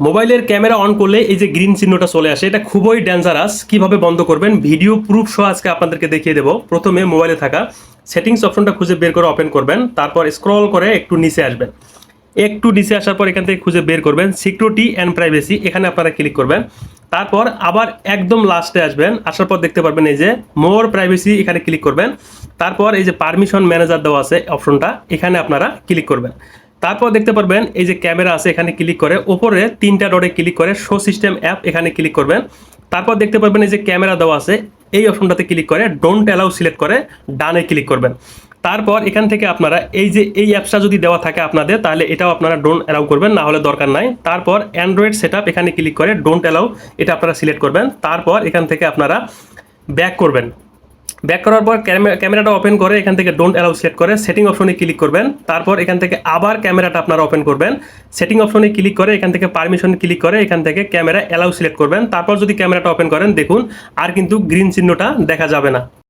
মোবাইলের camera on করলে এই যে গ্রিন চিহ্নটা চলে আসে, এটা খুবই ডেঞ্জারাস কীভাবে বন্ধ করবেন? ভিডিও প্রুফ সহ আজকে আপনাদেরকে দেখিয়ে দেবো। প্রথমে মোবাইলে থাকা। সেটিংস অপশনটা খুঁজে বের করে ওপেন করবেন। তারপর স্ক্রল করে একটু নিচে আসবেন। একটু নিচে আসার পর এখান থেকে খুঁজে বের করবেন। সিকিউরিটি অ্যান্ড প্রাইভেসি এখানে আপনারা ক্লিক করবেন। তারপর আবার একদম লাস্টে আসবেন। আসার পর দেখতে পারবেন এই যে মোর প্রাইভেসি এখানে ক্লিক করবেন। তারপর এই যে পারমিশন ম্যানেজার দেওয়া আছে অপশনটা এখানে আপনারা ক্লিক করবেন। তারপর দেখতে পারবেন, এই যে ক্যামেরা আছে এখানে ক্লিক করে, ওপরে তিনটা ডটে ক্লিক করে শো সিস্টেম অ্যাপ এখানে ক্লিক করবেন। তারপর দেখতে পারবেন, এই যে ক্যামেরা দেওয়া আছে, এই অপশনটাতে ক্লিক করে ডোন্ট অ্যালাউ সিলেক্ট করে ডানে ক্লিক করবেন। তারপর এখান থেকে আপনারা, এই যে এই অ্যাপসটা যদি দেওয়া থাকে আপনাদের, তাহলে এটাও আপনারা ডোন্ট অ্যালাউ করবেন, না হলে দরকার নাই। তারপর অ্যান্ড্রয়েড সেট এখানে ক্লিক করে ডোন্ট অ্যালাউ এটা আপনারা সিলেক্ট করবেন। তারপর এখান থেকে আপনারা ব্যাক করবেন। ব্যাক করার পর ক্যামে- ক্যামেরাটা ওপেন করে এখান থেকে ডোন্ট অ্যালাউ সেট করে সেটিং অপশনে ক্লিক করবেন। তারপর এখান থেকে আবার ক্যামেরাটা আপনারা ওপেন করবেন। সেটিং অপশনে ক্লিক করে এখান থেকে পারমিশন ক্লিক করে এখান থেকে ক্যামেরা অ্যালাউ সিলেক্ট করবেন। তারপর যদি ক্যামেরাটা ওপেন করেন, দেখুন, আর কিন্তু গ্রিন চিহ্নটা দেখা যাবে না।